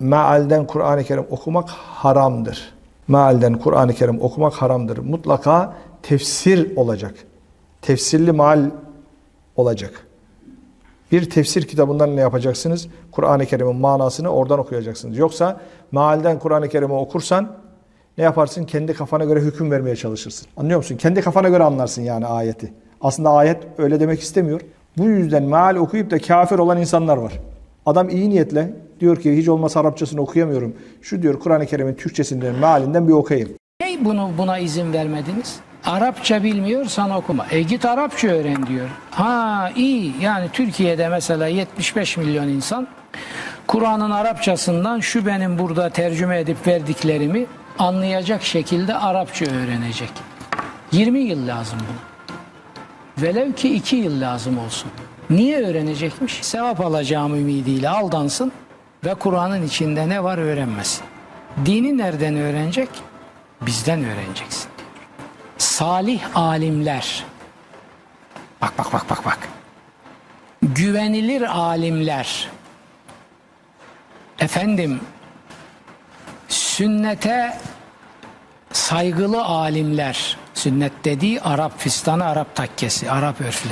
mealden Kur'an-ı Kerim okumak haramdır. Mealden Kur'an-ı Kerim okumak haramdır. Mutlaka tefsir olacak. Tefsirli meal olacak. Bir tefsir kitabından ne yapacaksınız? Kur'an-ı Kerim'in manasını oradan okuyacaksınız. Yoksa mealden Kur'an-ı Kerim'i okursan ne yaparsın? Kendi kafana göre hüküm vermeye çalışırsın. Anlıyor musun? Kendi kafana göre anlarsın yani ayeti. Aslında ayet öyle demek istemiyor. Bu yüzden meal okuyup da kafir olan insanlar var. Adam iyi niyetle diyor ki hiç olmazsa Arapçasını okuyamıyorum. Şu diyor Kur'an-ı Kerim'in Türkçesinden, mealinden bir okuyayım. Niye bunu buna izin vermediniz? Arapça bilmiyorsan okuma. E git Arapça öğren diyor. Ha iyi yani Türkiye'de mesela 75 milyon insan Kur'an'ın Arapçasından şu benim burada tercüme edip verdiklerimi anlayacak şekilde Arapça öğrenecek. 20 yıl lazım buna. Velev ki 2 yıl lazım olsun. Niye öğrenecekmiş? Sevap alacağım ümidiyle aldansın ve Kur'an'ın içinde ne var öğrenmesin. Dini nereden öğrenecek? Bizden öğreneceksin. Salih alimler. Bak bak bak bak bak. Güvenilir alimler. Efendim sünnete saygılı alimler. Sünnet dediği Arap fistanı, Arap takkesi, Arap örfleri.